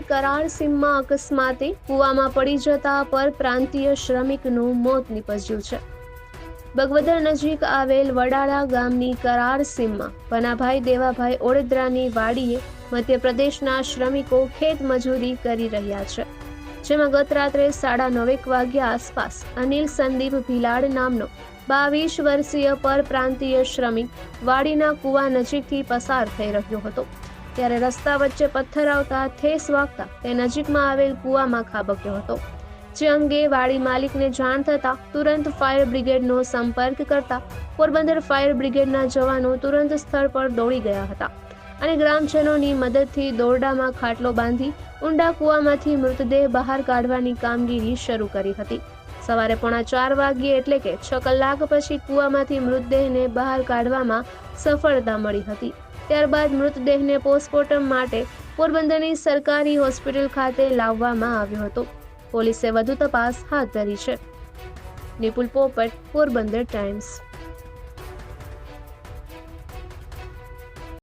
કરાર સીમમાં અકસ્માતે કુવામાં પડી જતા પરપ્રાંતીય શ્રમિકનું મોત નીપજ્યું છે. બગવદર નજીક આવેલ વડાળા ગામની કરાર સીમમાં પનાભાઈ દેવાભાઈ ઓડેદરાની વાડીએ મધ્યપ્રદેશના શ્રમિકો ખેત મજૂરી કરી રહ્યા છે. જેમાં ગત રાત્રે સાડા નવેક વાગ્યા આસપાસ અનિલ સંદીપ ભીલાડ નામનો બાવીસ વર્ષીય પરપ્રાંતીય શ્રમિક વાડીના કુવા નજીકથી પસાર થઈ રહ્યો હતો. ત્યારે રસ્તા વચ્ચે પથ્થર આવતા ઠેસ વાગતા તે નજીકમાં આવેલ કૂવામાં ખાબક્યો હતો. જે અંગે વાડી માલિકને જાણ થતાં તુરંત ફાયર બ્રિગેડનો સંપર્ક કરતા પોરબંદર ફાયર બ્રિગેડના જવાનો તુરંત સ્થળ પર દોડી ગયા હતા અને ગ્રામજનોની મદદથી દોરડામાં ખાટલો બાંધી ઊંડા કૂવામાંથી મૃતદેહ બહાર કાઢવાની કામગીરી શરૂ કરી હતી. સવારે પોણા ચાર વાગ્યે એટલે કે છ કલાક પછી કૂવામાંથી મૃતદેહને બહાર કાઢવામાં સફળતા મળી હતી. ત્યારબાદ મૃતદેહને પોસ્ટમોર્ટમ માટે પોરબંદરની સરકારી હોસ્પિટલ ખાતે લાવવામાં આવ્યો હતો. પોલીસે વધુ તપાસ હાથ ધરી છે. નિપુલ પોપટ, પોરબંદર ટાઈમ્સ.